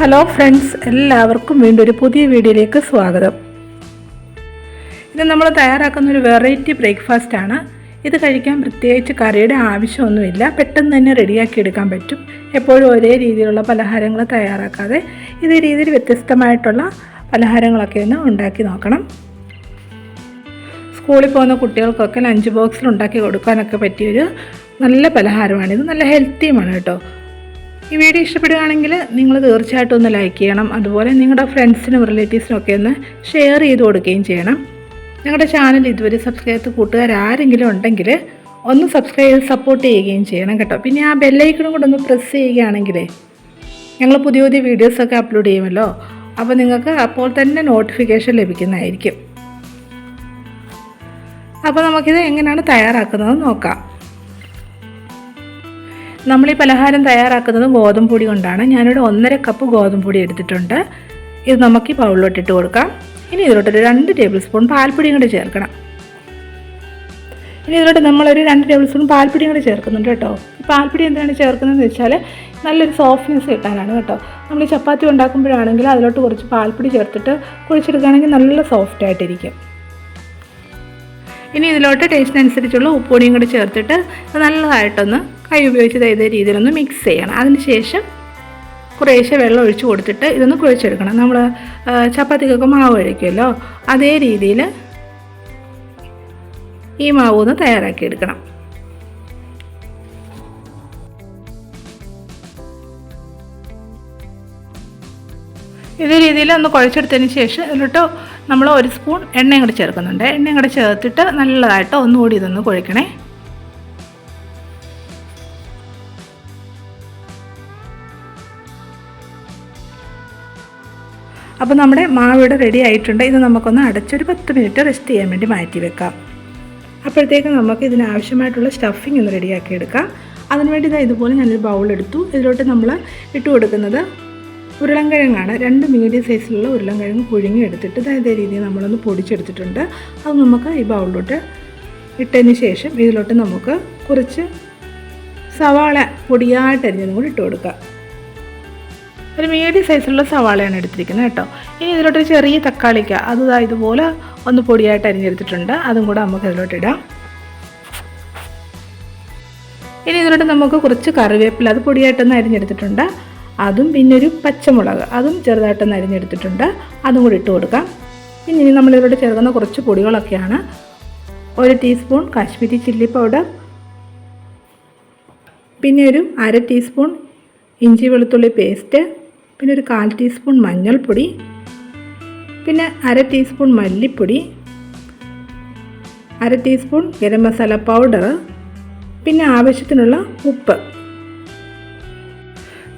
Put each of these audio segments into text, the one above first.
Hello friends എല്ലാവർക്കും വീണ്ടും ഒരു പുതിയ വീഡിയോയിലേക്ക് സ്വാഗതം. ഇത് നമ്മൾ തയ്യാറാക്കുന്ന ഒരു വെറൈറ്റി ബ്രേക്ക്ഫാസ്റ്റ് ആണ്. ഇത് കഴിക്കാൻ പ്രത്യേകിച്ച് കറിയുടെ ആവശ്യമൊന്നുമില്ല. പെട്ടെന്ന് തന്നെ റെഡിയാക്കി എടുക്കാൻ പറ്റും. എപ്പോഴും ഒരേ രീതിയിലുള്ള പലഹാരങ്ങൾ തയ്യാറാക്കാതെ ഇതേ രീതിയിൽ വ്യത്യസ്തമായിട്ടുള്ള പലഹാരങ്ങളൊക്കെ ഒന്ന് ഉണ്ടാക്കി നോക്കണം. സ്കൂളിൽ പോകുന്ന കുട്ടികൾക്കൊക്കെ ലഞ്ച് ബോക്സിൽ ഉണ്ടാക്കി കൊടുക്കാനൊക്കെ പറ്റിയൊരു നല്ല പലഹാരമാണ്. ഇത് നല്ല ഹെൽത്തിയുമാണ് കേട്ടോ. ഈ വീഡിയോ ഇഷ്ടപ്പെടുകയാണെങ്കിൽ നിങ്ങൾ തീർച്ചയായിട്ടും ഒന്ന് ലൈക്ക് ചെയ്യണം. അതുപോലെ നിങ്ങളുടെ ഫ്രണ്ട്സിനും റിലേറ്റീവ്സിനും ഒക്കെ ഒന്ന് ഷെയർ ചെയ്ത് കൊടുക്കുകയും ചെയ്യണം. ഞങ്ങളുടെ ചാനൽ ഇതുവരെ സബ്സ്ക്രൈബ് ചെയ്ത് കൂട്ടുകാർ ആരെങ്കിലും ഉണ്ടെങ്കിൽ ഒന്ന് സബ്സ്ക്രൈബ് സപ്പോർട്ട് ചെയ്യുകയും ചെയ്യണം കേട്ടോ. പിന്നെ ആ ബെല്ലൈക്കണും കൂടെ ഒന്ന് പ്രസ് ചെയ്യുകയാണെങ്കിലേ ഞങ്ങൾ പുതിയ പുതിയ വീഡിയോസൊക്കെ അപ്ലോഡ് ചെയ്യുമല്ലോ. അപ്പോൾ നിങ്ങൾക്ക് അപ്പോൾ തന്നെ നോട്ടിഫിക്കേഷൻ ലഭിക്കുന്നതായിരിക്കും. അപ്പോൾ നമുക്കിത് എങ്ങനെയാണ് തയ്യാറാക്കുന്നത് നോക്കാം. നമ്മൾ ഈ പലഹാരം തയ്യാറാക്കുന്നത് ഗോതമ്പ് പൊടി കൊണ്ടാണ്. ഞാനിവിടെ ഒന്നര കപ്പ് ഗോതമ്പ് പൊടി എടുത്തിട്ടുണ്ട്. ഇത് നമുക്ക് ഈ ബൗളിലോട്ട് ഇട്ട് കൊടുക്കാം. ഇനി ഇതിലോട്ടൊരു രണ്ട് ടേബിൾ സ്പൂൺ പാൽപ്പൊടിയും കൂടി ചേർക്കണം. ഇനി ഇതിലോട്ട് നമ്മളൊരു രണ്ട് ടേബിൾ സ്പൂൺ പാൽപ്പൊടിയും കൂടി ചേർക്കുന്നുണ്ട് കേട്ടോ. പാൽപ്പൊടി എന്താണ് ചേർക്കുന്നതെന്ന് വെച്ചാൽ നല്ലൊരു സോഫ്റ്റ്നെസ് കിട്ടാനാണ് കേട്ടോ. നമ്മൾ ചപ്പാത്തി ഉണ്ടാക്കുമ്പോഴാണെങ്കിൽ അതിലോട്ട് കുറച്ച് പാൽപ്പൊടി ചേർത്തിട്ട് കുഴിച്ചെടുക്കുകയാണെങ്കിൽ നല്ല സോഫ്റ്റ് ആയിട്ടിരിക്കും. ഇനി ഇതിലോട്ട് ടേസ്റ്റിനനുസരിച്ചുള്ള ഉപ്പുപൊടിയും കൂടി ചേർത്തിട്ട് നല്ലതായിട്ടൊന്ന് കൈ ഉപയോഗിച്ച് ഇതേ രീതിയിലൊന്ന് മിക്സ് ചെയ്യണം. അതിനുശേഷം കുറേശ്ശെ വെള്ളം ഒഴിച്ച് കൊടുത്തിട്ട് ഇതൊന്ന് കുഴച്ചെടുക്കണം. നമ്മൾ ചപ്പാത്തിക്കൊക്കെ മാവ് കഴിക്കുമല്ലോ അതേ രീതിയിൽ ഈ മാവ് ഒന്ന് തയ്യാറാക്കി എടുക്കണം. ഇതേ രീതിയിൽ ഒന്ന് കുഴച്ചെടുത്തതിന് ശേഷം എന്നിട്ട് നമ്മൾ ഒരു സ്പൂൺ എണ്ണയും കൂടി ചേർക്കുന്നുണ്ട്. എണ്ണയും കൂടി ചേർത്തിട്ട് നല്ലതായിട്ട് ഒന്നുകൂടി ഇതൊന്ന് കുഴക്കണേ അപ്പോൾ നമ്മുടെ മാവ് ഇവിടെ റെഡി ആയിട്ടുണ്ട്. ഇത് നമുക്കൊന്ന് അടച്ചൊരു പത്ത് മിനിറ്റ് റെസ്റ്റ് ചെയ്യാൻ വേണ്ടി മാറ്റി വെക്കാം. അപ്പോഴത്തേക്ക് നമുക്ക് ഇതിനാവശ്യമായിട്ടുള്ള സ്റ്റഫിംഗ് ഒന്ന് റെഡിയാക്കി എടുക്കാം. അതിനുവേണ്ടി ഇതാ ഇതുപോലെ ഞാനൊരു ബൗളെടുത്തു ഇതിലോട്ട് നമ്മൾ ഇട്ട് കൊടുക്കുന്നത് ഉരുളൻകിഴങ്ങാണ്. രണ്ട് മീഡിയം സൈസിലുള്ള ഉരുളൻകിഴങ്ങ് പുഴുങ്ങി എടുത്തിട്ട് ഇതേ രീതിയിൽ നമ്മളൊന്ന് പൊടിച്ചെടുത്തിട്ടുണ്ട്. അത് നമുക്ക് ഈ ബൗളിലോട്ട് ഇട്ടതിന് ശേഷം ഇതിലോട്ട് നമുക്ക് കുറച്ച് സവാള പൊടിയായിട്ടരിഞ്ഞതും കൂടി ഇട്ട് കൊടുക്കുക ഒരു മീഡിയം സൈസിലുള്ള സവാളയാണ് എടുത്തിരിക്കുന്നത് കേട്ടോ. ഇനി ഇതിലോട്ട് ഒരു ചെറിയ തക്കാളിക്ക. അത് ഇതുപോലെ ഒന്ന് പൊടിയായിട്ട് അരിഞ്ഞെടുത്തിട്ടുണ്ട്. അതും കൂടെ നമുക്ക് ഇതിലോട്ട് ഇടാം. ഇനി ഇതിലോട്ട് നമുക്ക് കുറച്ച് കറിവേപ്പില അത് പൊടിയായിട്ടൊന്ന് അരിഞ്ഞെടുത്തിട്ടുണ്ട്. അതും പിന്നെ ഒരു പച്ചമുളക് അതും ചെറുതായിട്ടൊന്ന് അരിഞ്ഞെടുത്തിട്ടുണ്ട്. അതും കൂടി ഇട്ട് കൊടുക്കാം. പിന്നെ ഇനി നമ്മളിതിലോട്ട് ചേർക്കുന്ന കുറച്ച് പൊടികളൊക്കെയാണ്. ഒരു ടീസ്പൂൺ കാശ്മീരി ചില്ലി പൗഡർ പിന്നെ ഒരു അര ടീസ്പൂൺ ഇഞ്ചി വെളുത്തുള്ളി പേസ്റ്റ് പിന്നെ ഒരു കാൽ ടീസ്പൂൺ മഞ്ഞൾപ്പൊടി പിന്നെ അര ടീസ്പൂൺ മല്ലിപ്പൊടി അര ടീസ്പൂൺ ഗരം മസാല പൗഡർ പിന്നെ ആവശ്യത്തിനുള്ള ഉപ്പ്.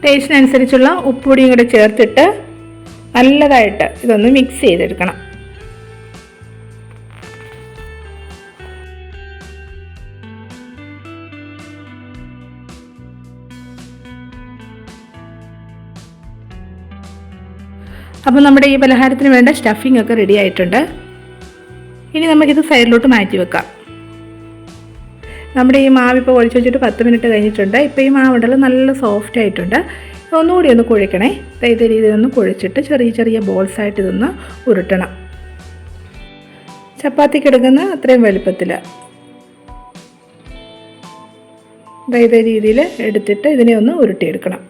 ടേസ്റ്റിനനുസരിച്ചുള്ള ഉപ്പുപൊടിയും കൂടെ ചേർത്തിട്ട് നല്ലതായിട്ട് ഇതൊന്ന് മിക്സ് ചെയ്തെടുക്കണം. അപ്പോൾ നമ്മുടെ ഈ പലഹാരത്തിന് വേണ്ട സ്റ്റഫിംഗ് ഒക്കെ റെഡി ആയിട്ടുണ്ട്. ഇനി നമുക്കിത് സൈഡിലോട്ട് മാറ്റി വെക്കാം. നമ്മുടെ ഈ മാവ് ഇപ്പോൾ ഒഴിച്ച് വെച്ചിട്ട് പത്ത് മിനിറ്റ് കഴിഞ്ഞിട്ടുണ്ട്. ഇപ്പോൾ ഈ മാവുണ്ടല്ലോ നല്ല സോഫ്റ്റ് ആയിട്ടുണ്ട്. ഒന്നുകൂടി ഒന്ന് കുഴിക്കണേ. ഇതേ രീതിയിൽ ഒന്ന് കുഴിച്ചിട്ട് ചെറിയ ചെറിയ ബോൾസ് ആയിട്ട് ഇതൊന്ന് ഉരുട്ടണം. ചപ്പാത്തിക്ക് എടുക്കുന്ന അത്രയും വലുപ്പത്തിൽ ഇതേ രീതിയിൽ എടുത്തിട്ട് ഇതിനെ ഒന്ന് ഉരുട്ടിയെടുക്കണം.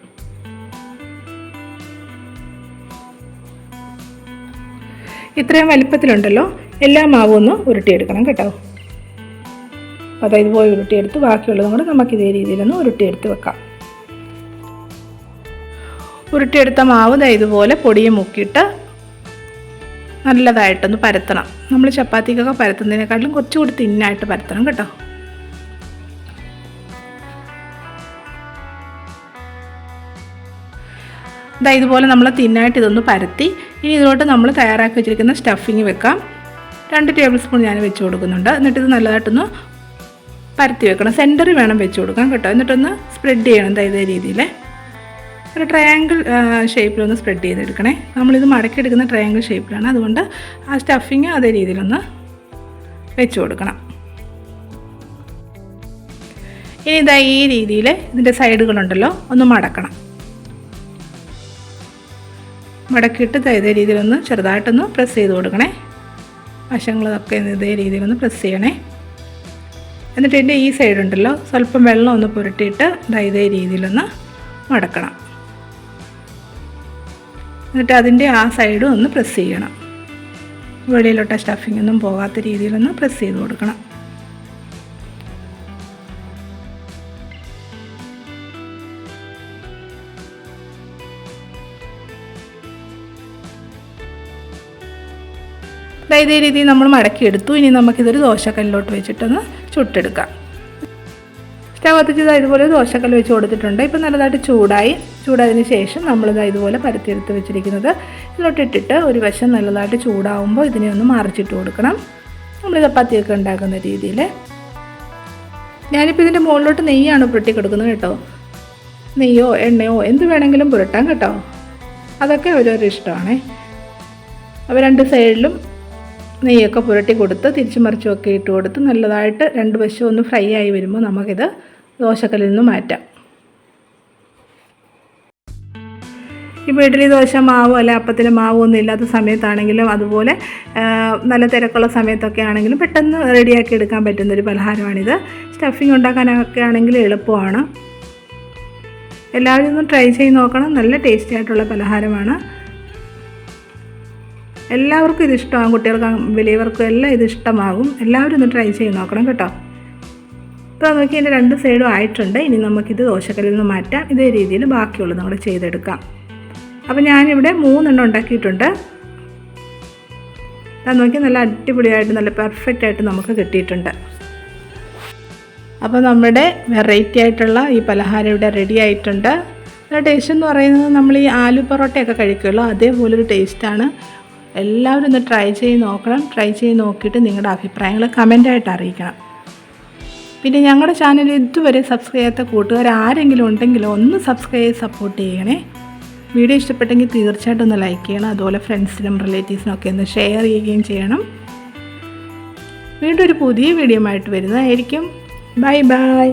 ഇത്രയും വലിപ്പത്തിലുണ്ടല്ലോ എല്ലാ മാവും ഒന്ന് ഉരുട്ടിയെടുക്കണം കേട്ടോ. അതായത് പോയി ഉരുട്ടിയെടുത്ത് ബാക്കിയുള്ളതും കൂടെ നമുക്ക് ഇതേ രീതിയിലൊന്ന് ഉരുട്ടിയെടുത്ത് വെക്കാം. ഉരുട്ടിയെടുത്ത മാവ് ദാ ഇതുപോലെ പൊടിയെ മുക്കിയിട്ട് നല്ലതായിട്ടൊന്ന് പരത്തണം. നമ്മൾ ചപ്പാത്തിക്കൊക്കെ പരത്തുന്നതിനേക്കാളും കുറച്ചുകൂടി തിന്നായിട്ട് പരത്തണം കേട്ടോ. ഇതാ ഇതുപോലെ നമ്മൾ തിന്നായിട്ട് ഇതൊന്ന് പരത്തി. ഇനി ഇതിലോട്ട് നമ്മൾ തയ്യാറാക്കി വെച്ചിരിക്കുന്ന സ്റ്റഫിങ് വെക്കാം. രണ്ട് ടേബിൾ സ്പൂൺ ഞാൻ വെച്ച് കൊടുക്കുന്നുണ്ട്. എന്നിട്ട് ഇത് നല്ലതായിട്ടൊന്ന് പരത്തി വെക്കണം. സെന്ററിൽ വേണം വെച്ച് കൊടുക്കാൻ കേട്ടോ. എന്നിട്ടൊന്ന് സ്പ്രെഡ് ചെയ്യണം ഇതേ രീതിയിൽ ഒരു ട്രയാങ്കിൾ ഷേപ്പിലൊന്ന് സ്പ്രെഡ് ചെയ്തെടുക്കണേ. നമ്മളിത് മടക്കിയെടുക്കുന്ന ട്രയാങ്കിൾ ഷേപ്പിലാണ് അതുകൊണ്ട് ആ സ്റ്റഫിങ് അതേ രീതിയിലൊന്ന് വെച്ച് കൊടുക്കണം. ഇനി ഇതാ ഈ രീതിയിൽ ഇതിന്റെ സൈഡുകളുണ്ടല്ലോ ഒന്ന് മടക്കണം. മടക്കിയിട്ട് ഇതേ രീതിയിലൊന്ന് ചെറുതായിട്ടൊന്ന് പ്രസ് ചെയ്ത് കൊടുക്കണേ. വശങ്ങളൊക്കെ ഇതേ രീതിയിലൊന്ന് പ്രസ് ചെയ്യണേ. എന്നിട്ട് ഇതിന്റെ ഈ സൈഡ് ഉണ്ടല്ലോ സ്വല്പം വെള്ളം ഒന്ന് പുരട്ടിയിട്ട് ഇതേ രീതിയിലൊന്ന് മടക്കണം. എന്നിട്ട് അതിന്റെ ആ സൈഡും ഒന്ന് പ്രസ് ചെയ്യണം. വെളിയിലോട്ട് സ്റ്റഫിംഗ് ഒന്നും പോകാത്ത രീതിയിലൊന്ന് പ്രസ് ചെയ്ത് കൊടുക്കണം. ഇതേ രീതിയിൽ നമ്മൾ മടക്കിയെടുത്തു ഇനി നമുക്കിതൊരു ദോശക്കല്ലിലോട്ട് വെച്ചിട്ടൊന്ന് ചുട്ടെടുക്കാം. സ്റ്റവ് കത്തിച്ചത് ഇതാ ഇതുപോലെ ദോശക്കല്ല് വെച്ച് കൊടുത്തിട്ടുണ്ട്. ഇപ്പോൾ നല്ലതായിട്ട് ചൂടായി. ചൂടായതിന് ശേഷം നമ്മളിത് ഇതുപോലെ പരത്തിയെടുത്ത് വെച്ചിരിക്കുന്നത്. ഇതിലോട്ട് ഇട്ടിട്ട് ഒരു വശം നല്ലതായിട്ട് ചൂടാവുമ്പോൾ ഇതിനെ ഒന്ന് മറിച്ചിട്ട് കൊടുക്കണം. നമ്മൾ ചപ്പാത്തിയൊക്കെ ഉണ്ടാക്കുന്ന രീതിയിൽ. ഞാനിപ്പോൾ ഇതിന്റെ മുകളിലോട്ട് നെയ്യാണ് പുരട്ടി കൊടുക്കുന്നത് കേട്ടോ. നെയ്യോ എണ്ണയോ എന്ത് വേണമെങ്കിലും പുരട്ടാം കേട്ടോ. അതൊക്കെ ഓരോരോ ഇഷ്ടമാണേ. അപ്പോൾ രണ്ട് സൈഡിലും നെയ്യൊക്കെ പുരട്ടി കൊടുത്ത് തിരിച്ചു മറിച്ചുമൊക്കെ ഇട്ട് കൊടുത്ത് നല്ലതായിട്ട് രണ്ട് വശം ഒന്ന് ഫ്രൈ ആയി വരുമ്പോൾ നമുക്കിത് ദോശക്കല്ലിൽ നിന്ന് മാറ്റാം. ഇപ്പോൾ ഇഡ്ഡലി ദോശ മാവോ അല്ല അപ്പത്തിന് മാവോ ഒന്നും ഇല്ലാത്ത സമയത്താണെങ്കിലും അതുപോലെ നല്ല തിരക്കുള്ള സമയത്തൊക്കെ ആണെങ്കിലും പെട്ടെന്ന് റെഡിയാക്കി എടുക്കാൻ പറ്റുന്നൊരു പലഹാരമാണിത്. സ്റ്റഫിങ് ഉണ്ടാക്കാനൊക്കെ ആണെങ്കിൽ എളുപ്പമാണ്. എല്ലാവരും ഒന്ന് ട്രൈ ചെയ്ത് നോക്കണം. നല്ല ടേസ്റ്റി ആയിട്ടുള്ള പലഹാരമാണ്. എല്ലാവർക്കും ഇത് ഇഷ്ടമാകും കുട്ടികൾക്കും വലിയവർക്കും എല്ലാം ഇത് ഇഷ്ടമാകും എല്ലാവരും ഒന്ന് ട്രൈ ചെയ്ത് നോക്കണം കേട്ടോ. ഇപ്പോൾ നോക്കി എന്റെ രണ്ട് സൈഡും ആയിട്ടുണ്ട്. ഇനി നമുക്കിത് ദോശക്കല്ലിൽ നിന്ന് മാറ്റാം. ഇതേ രീതിയിൽ ബാക്കിയുള്ളത് നമ്മൾ ചെയ്തെടുക്കാം. അപ്പോൾ ഞാനിവിടെ മൂന്നെണ്ണം ഉണ്ടാക്കിയിട്ടുണ്ട്. അത് നോക്കി നല്ല അടിപൊളിയായിട്ട് നല്ല പെർഫെക്റ്റ് ആയിട്ട് നമുക്ക് കിട്ടിയിട്ടുണ്ട്. അപ്പോൾ നമ്മുടെ വെറൈറ്റി ആയിട്ടുള്ള ഈ പലഹാരം ഇവിടെ റെഡി ആയിട്ടുണ്ട്. ടേസ്റ്റ് എന്ന് പറയുന്നത് നമ്മൾ ഈ ആലു പൊറോട്ടയൊക്കെ കഴിക്കുമല്ലോ അതേപോലൊരു ടേസ്റ്റാണ് എല്ലാവരും ഒന്ന് ട്രൈ ചെയ്ത് നോക്കണം. ട്രൈ ചെയ്ത് നോക്കിയിട്ട് നിങ്ങളുടെ അഭിപ്രായങ്ങൾ കമന്റായിട്ട് അറിയിക്കണം. പിന്നെ ഞങ്ങളുടെ ചാനൽ ഇതുവരെ സബ്സ്ക്രൈബ് ചെയ്യാത്ത കൂട്ടുകാർ ആരെങ്കിലും ഉണ്ടെങ്കിൽ ഒന്ന് സബ്സ്ക്രൈബ് ചെയ്ത് സപ്പോർട്ട് ചെയ്യണേ. വീഡിയോ ഇഷ്ടപ്പെട്ടെങ്കിൽ തീർച്ചയായിട്ടും ഒന്ന് ലൈക്ക് ചെയ്യണം. അതുപോലെ ഫ്രണ്ട്സിനും റിലേറ്റീവ്സിനും ഒക്കെ ഒന്ന് ഷെയർ ചെയ്യുകയും ചെയ്യണം. വീണ്ടും ഒരു പുതിയ വീഡിയോ ആയിട്ട് വരുന്നതായിരിക്കും. Bye bye